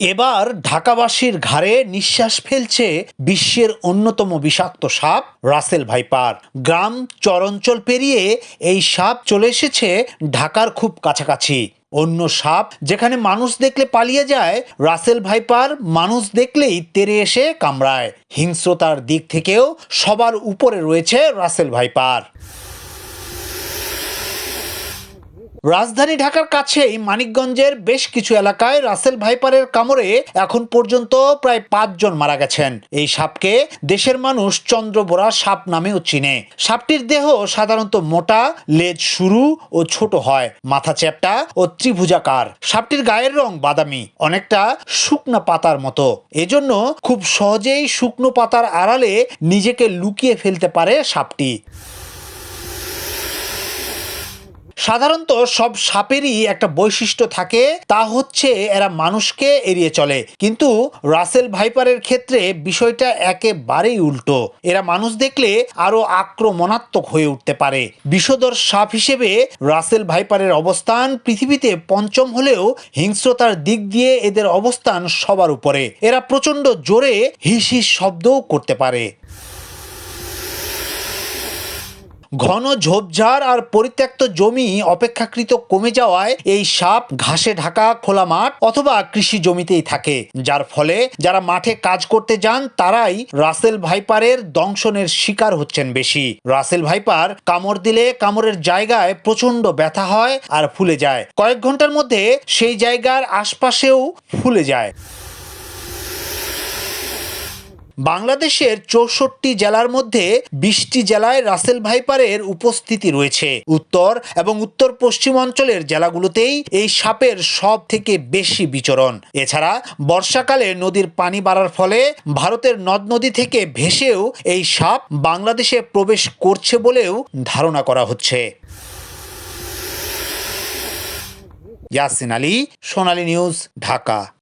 এবার ঢাকাবাসীর ঘাড়ে নিঃশ্বাস ফেলছে বিশ্বের অন্যতম বিষাক্ত সাপ, রাসেল ভাইপার। গ্রাম চরঞ্চল পেরিয়ে এই সাপ চলে এসেছে ঢাকার খুব কাছাকাছি। অন্য সাপ যেখানে মানুষ দেখলে পালিয়ে যায়, রাসেল ভাইপার মানুষ দেখলেই তেরে এসে কামড়ায়। হিংস্রতার দিক থেকেও সবার উপরে রয়েছে রাসেল ভাইপার। রাজধানী ঢাকার কাছেই মানিকগঞ্জের বেশ কিছু এলাকায় রাসেল ভাইপারের কামড়ে এখন পর্যন্ত প্রায় পাঁচজন মারা গেছেন। এই সাপকে দেশের মানুষ চন্দ্রবোরা সাপ নামেও চিনে। সাপটির দেহ সাধারণত মোটা, লেজ সরু ও ছোট হয়, মাথা চ্যাপটা ও ত্রিভুজাকার। সাপটির গায়ের রং বাদামি, অনেকটা শুকনা পাতার মতো। এজন্য খুব সহজেই শুকনো পাতার আড়ালে নিজেকে লুকিয়ে ফেলতে পারে সাপটি। সাধারণত সব সাপেরই একটা বৈশিষ্ট্য থাকে, তা হচ্ছে এরা মানুষকে এড়িয়ে চলে। কিন্তু রাসেল ভাইপারের ক্ষেত্রে বিষয়টা একেবারেই উল্টো। এরা মানুষ দেখলে আরও আক্রমণাত্মক হয়ে উঠতে পারে। বিষধর সাপ হিসেবে রাসেল ভাইপারের অবস্থান পৃথিবীতে পঞ্চম হলেও হিংস্রতার দিক দিয়ে এদের অবস্থান সবার উপরে। এরা প্রচণ্ড জোরে হিস হিস শব্দও করতে পারে। ঘন ঝোপঝাড় আর পরিত্যক্ত জমি অপেক্ষাকৃত কমে যাওয়ায় এই সাপ ঘাসে ঢাকা খোলা মাঠ অথবা কৃষি জমিতেই থাকে। যার ফলে যারা মাঠে কাজ করতে যান, তারাই রাসেল ভাইপারের দংশনের শিকার হচ্ছেন বেশি। রাসেল ভাইপার কামড় দিলে কামড়ের জায়গায় প্রচণ্ড ব্যথা হয় আর ফুলে যায়। কয়েক ঘণ্টার মধ্যে সেই জায়গার আশপাশেও ফুলে যায়। বাংলাদেশের চৌষট্টি জেলার মধ্যে বিশটি জেলায় রাসেল ভাইপারের উপস্থিতি রয়েছে। উত্তর এবং উত্তর পশ্চিম অঞ্চলের জেলাগুলোতেই এই সাপের সব থেকে বেশি বিচরণ। এছাড়া বর্ষাকালে নদীর পানি বাড়ার ফলে ভারতের নদ নদী থেকে ভেসেও এই সাপ বাংলাদেশে প্রবেশ করছে বলেও ধারণা করা হচ্ছে। ইয়াসিন আলী, সোনালী নিউজ, ঢাকা।